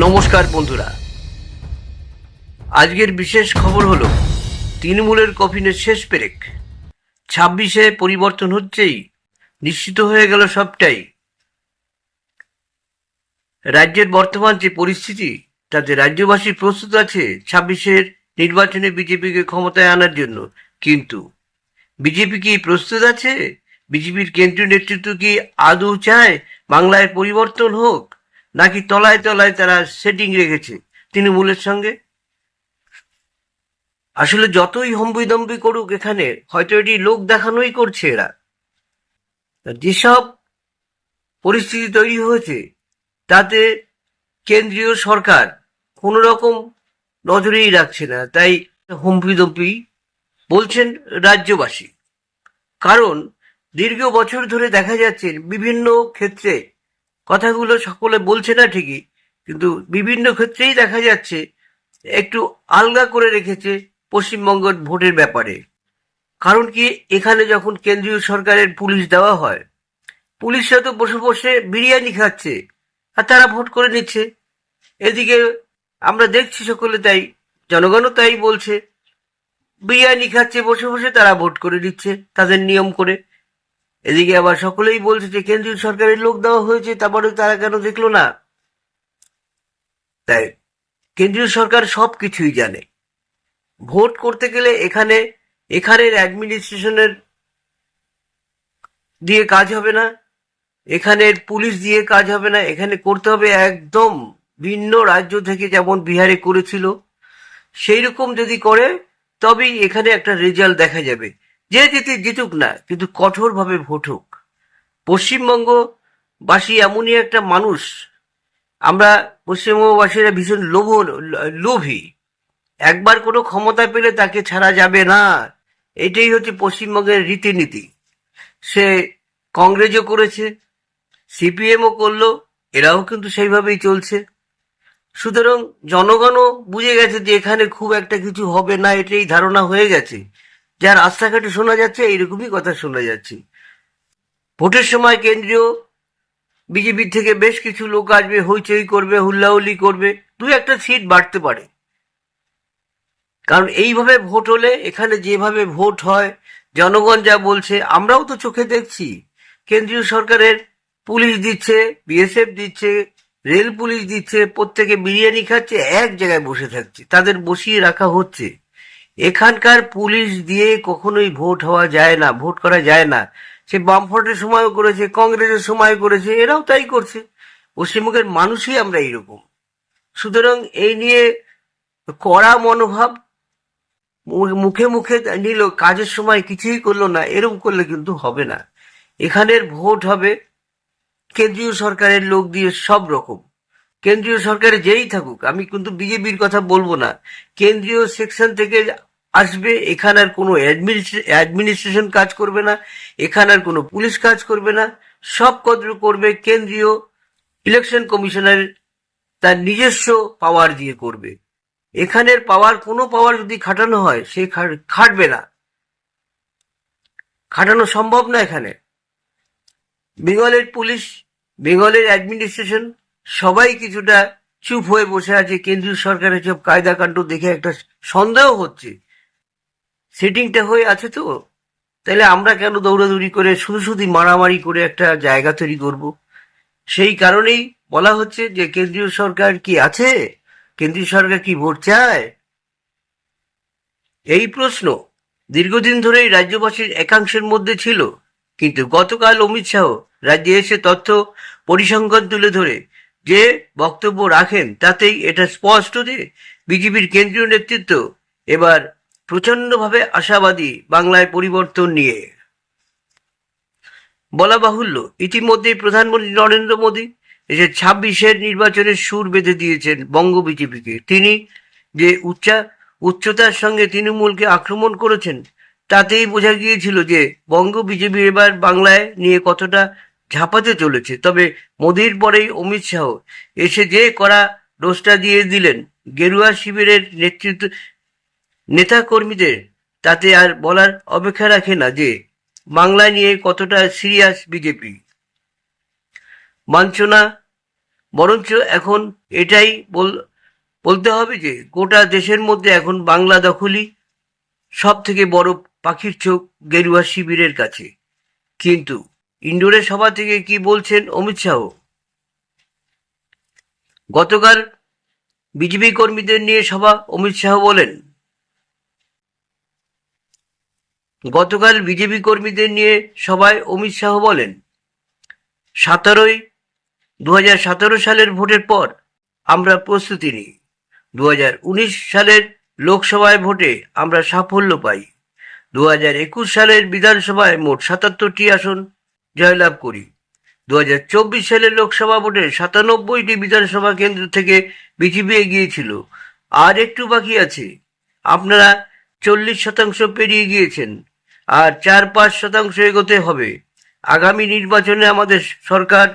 নমস্কার বন্ধুরা। আজকের বিশেষ খবর হলো, তৃণমূলের কফিনের শেষ পেরেক। ছাব্বিশে পরিবর্তন হচ্ছেই, নিশ্চিত হয়ে গেল সবটাই। রাজ্যের বর্তমান যে পরিস্থিতি, তাতে রাজ্যবাসী প্রস্তুত আছে ছাব্বিশের নির্বাচনে বিজেপিকে ক্ষমতায় আনার জন্য। কিন্তু বিজেপি কি প্রস্তুত আছে? বিজেপির কেন্দ্রীয় নেতৃত্ব কি আদৌ চায় বাংলায় পরিবর্তন হোক? নাকি তলায় তলায় তারা সেটিং রেখেছে তৃণমূলের সঙ্গে? আসলে যতই হম্বিদম্বি করুক এখানে, হয়তো এটি লোক দেখানোই করছে এরা। যেসব পরিস্থিতি তৈরি হয়েছে, তাতে কেন্দ্রীয় সরকার কোনো রকম নজরেই রাখছে না। তাই হম্বিদম্বি বলছেন রাজ্যবাসী। কারণ দীর্ঘ বছর ধরে দেখা যাচ্ছে বিভিন্ন ক্ষেত্রে কথাগুলো সকলে বলছে না ঠিকই, কিন্তু বিভিন্ন ক্ষেত্রেই দেখা যাচ্ছে একটু আলগা করে রেখেছে পশ্চিমবঙ্গের ভোটের ব্যাপারে। কারণ কি, এখানে যখন কেন্দ্রীয় সরকারের পুলিশ দেওয়া হয়, পুলিশরা তো বসে বসে বিরিয়ানি খাচ্ছে, আর তারা ভোট করে নিচ্ছে। এদিকে আমরা দেখছি সকলে তাই, জনগণও তাই বলছে। বিরিয়ানি খাচ্ছে, বসে বসে তারা ভোট করে দিচ্ছে তাদের নিয়ম করে। এদিকে আবার সকলেই বলছে যে কেন্দ্রীয় সরকারের লোক দেওয়া হয়েছে তারপরে তারা কেন দেখল না? তাই কেন্দ্রীয় সরকার সব কিছুই জানে। ভোট করতে গেলে এখানে, এখানের অ্যাডমিনিস্ট্রেশনের দিয়ে কাজ হবে না, এখানের পুলিশ দিয়ে কাজ হবে না, এখানে করতে হবে একদম ভিন্ন রাজ্য থেকে যেমন বিহারে করেছিল সেই রকম যদি করে, তবেই এখানে একটা রেজাল্ট দেখা যাবে। যে যেতে জিতুক না, কিন্তু কঠোরভাবে ভোট হোক পশ্চিমবঙ্গবাসী এমনই একটা মানুষ। আমরা পশ্চিমবঙ্গবাসীরা ভীষণ লোভ, লোভী। একবার কোনো ক্ষমতা পেলে তাকে ছাড়া যাবে না। এটাই হচ্ছে পশ্চিমবঙ্গের রীতিনীতি। সে কংগ্রেসও করেছে, সিপিএমও করল, এরাও কিন্তু সেইভাবেই চলছে। সুতরাং জনগণও বুঝে গেছে যে এখানে খুব একটা কিছু হবে না, এটাই ধারণা হয়ে গেছে। যা রাস্তাঘাটে শোনা যাচ্ছে, এইরকমই কথা শোনা যাচ্ছে। ভোটের সময় কেন্দ্রীয় বিজেপির থেকে বেশ কিছু লোক আসবে, হইচই করবে, হুল্লাহুল্লি করবে, দু একটা সিট বাড়তে পারে। কারণ এইভাবে ভোট হলে, এখানে যেভাবে ভোট হয়, জনগণ যা বলছে, আমরাও তো চোখে দেখছি। কেন্দ্রীয় সরকারের পুলিশ দিচ্ছে, বিএসএফ দিচ্ছে, রেল পুলিশ দিচ্ছে, প্রত্যেকে বিরিয়ানি খাচ্ছে, এক জায়গায় বসে থাকছে, তাদের বসিয়ে রাখা হচ্ছে। এখানকার পুলিশ দিয়ে কখনোই ভোট হওয়া যায় না, ভোট করা যায় না। সে বামফ্রন্টের সময়ও করেছে, কংগ্রেসের সময় করেছে, এরাও তাই করছে। পশ্চিমবঙ্গের মানুষই আমরা এইরকম। সুতরাং এই নিয়ে কড়া মনোভাব মুখে মুখে নিল, কাজের সময় কিছুই করল না, এরকম করলে কিন্তু হবে না। এখানের ভোট হবে, কেন্দ্রীয় সরকারের লোক দিয়ে সব রকম। কেন্দ্রীয় সরকারে যেই থাকুক, আমি কিন্তু বিজেপির কথা বলব না। কেন্দ্রীয় সেকশন থেকে আসবে, এখানে এখানের কোনো অ্যাডমিনিস্ট্রেশন কাজ করবে না, এখানে এখানের কোনো পুলিশ কাজ করবে না। সব কাজ করবে কেন্দ্রীয় ইলেকশন কমিশনার তার নিজস্ব পাওয়ার দিয়ে করবে। এখানের পাওয়ার কোনো পাওয়ার যদি খাটানো হয়, সে খাটবে না। খাটানো সম্ভব না এখানে। বেঙ্গলের পুলিশ, বেঙ্গলের অ্যাডমিনিস্ট্রেশন সবাই কিছুটা চুপ হয়ে বসে আছে। কেন্দ্রীয় সরকারের সব কায়দা কাণ্ড দেখে একটা সন্দেহ হচ্ছে। সেটিংটা হয়ে আছে তো। তাহলে আমরা কেন দৌড়াদৌড়ি করে শুধু শুধু মারামারি করে একটা জায়গা তৈরি করব? সেই কারণেই বলা হচ্ছে যে কেন্দ্রীয় সরকার কি আছে? কেন্দ্রীয় সরকার কি ভোট চায়? এই প্রশ্ন দীর্ঘদিন ধরেই রাজ্যবাসীর একাংশের মধ্যে ছিল। কিন্তু গতকাল অমিত শাহ রাজ্যে এসে তথ্য পরিসংখ্যান তুলে ধরে যে বক্তব্য রাখেন, তাতেই এটা স্পষ্ট যে বিজেপির কেন্দ্রীয় নেতৃত্ব এবার প্রচন্ডভাবে আশাবাদী বাংলায় পরিবর্তন নিয়ে। বলা বাহুল্য, ইতিমধ্যেই প্রধানমন্ত্রী নরেন্দ্র মোদী এসে ছাব্বিশের নির্বাচনের সুর বেঁধে দিয়েছেন বঙ্গ বিজেপিকে। তিনি যে উচ্চা, উচ্চতার সঙ্গে তৃণমূলকে আক্রমণ করেছেন, তাতেই বোঝা গিয়েছিল যে বঙ্গ বিজেপি এবার বাংলায় নিয়ে কতটা ঝাঁপাতে চলেছে। তবে মোদির পরেই অমিত শাহ এসে যে করা ডোজটা দিয়ে দিলেন, গেরুয়া শিবিরের নেতৃত্ব নেতা কর্মীদের তাতে আর বলার অপেক্ষা রাখে না যে বাংলা নিয়ে কতটা সিরিয়াস বিজেপি। বঞ্চনা বরঞ্চ এখন এটাই বল, বলতে হবে যে গোটা দেশের মধ্যে এখন বাংলা দখলই সব থেকে বড় পাখির চোখ গেরুয়া শিবিরের কাছে। কিন্তু ইন্ডোরের সভা থেকে কি বলছেন অমিত শাহ? গতকাল বিজেপি কর্মীদের নিয়ে সভা অমিত শাহ বলেন। গতকাল বিজেপি কর্মীদের নিয়ে সভায় অমিত শাহ বলেন, সতেরোই দু সালের ভোটের পর আমরা প্রস্তুতি নিই। দু সালের লোকসভায় ভোটে আমরা সাফল্য পাই। দু হাজার একুশ সালের বিধানসভায় মোট সাতাত্তরটি আসন জয়লাভ করি। দু হাজার চব্বিশ সালের লোকসভা ভোটে সাতানব্বইটি বিধানসভা কেন্দ্র থেকে বিজেপি এগিয়েছিল আর একটু বাকি আছে। আপনারা চল্লিশ শতাংশ পেরিয়ে গিয়েছেন। আর চার পাঁচ শতাংশ এগোতে হবে। আগামী নির্বাচনে আমাদের সরকার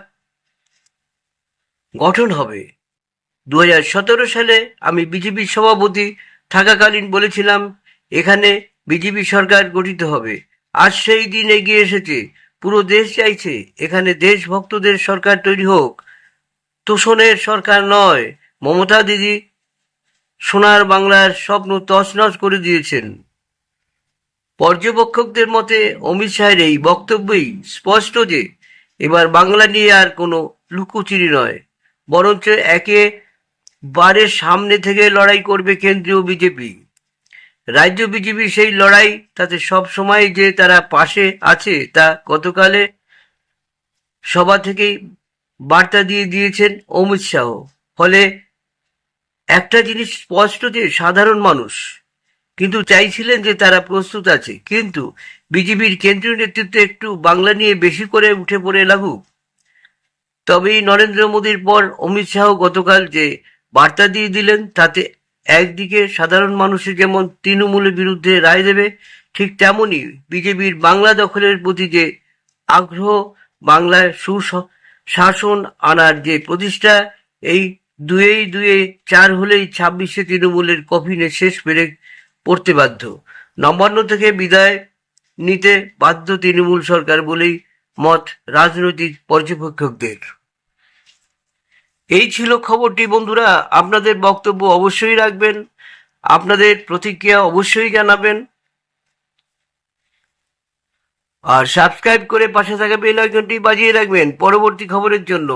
গঠন হবে। দু সালে আমি বিজেপির সভাপতি থাকাকালীন বলেছিলাম, এখানে বিজেপি সরকার গঠিত হবে। আজ সেই দিন এগিয়ে এসেছে। পুরো দেশ চাইছে, এখানে দেশভক্তদের সরকার তৈরি হোক। তোষণের সরকার নয়। মমতা দিদি সোনার বাংলার স্বপ্ন তছনছ করে দিয়েছেন। পর্যবেক্ষকদের মতে অমিত শাহের এই বক্তব্যই স্পষ্ট যে এবার বাংলা নিয়ে আর কোনো লুকোচুরি নয়, বরঞ্চ একে বারের সামনে থেকে লড়াই করবে কেন্দ্রীয় বিজেপি। রাজ্য বিজেপি সেই লড়াই তাতে সব সময় যে তারা পাশে আছে তা গতকালে সভা থেকেই বার্তা দিয়ে দিয়েছেন অমিত শাহ। ফলে একটা জিনিস স্পষ্ট যে সাধারণ মানুষ কিন্তু চাইছিলেন যে তারা প্রস্তুত আছে। কিন্তু বিজেপির কেন্দ্রীয় নেতৃত্ব একটু বাংলা নিয়ে বেশি করে উঠে পড়ে লাগুক। তবেই নরেন্দ্র মোদীর পর অমিত শাহ গতকাল যে বার্তা দিয়ে দিলেন, তাতে একদিকে সাধারণ মানুষের যেমন তৃণমূলের বিরুদ্ধে রায় দেবে, ঠিক তেমনই বিজেপির বাংলা দখলের প্রতি যে আগ্রহ বাংলায় সুশাসন আনার যে প্রতিষ্ঠা, এই দুয়েই দুয়ে চার হলেই ছাব্বিশে তৃণমূলের কফিনে শেষ পেরে পড়তে বাধ্য। নবান্ন থেকে বিদায় নিতে বাধ্য তৃণমূল সরকার বলেই মত রাজনৈতিক পর্যবেক্ষকদের। এই ছিল খবরটি, বন্ধুরা। আপনাদের বক্তব্য অবশ্যই রাখবেন। আপনাদের প্রতিক্রিয়া অবশ্যই জানাবেন। আর সাবস্ক্রাইব করে পাশে থাকা বেল আইকনটি বাজিয়ে রাখবেন পরবর্তী খবরের জন্য।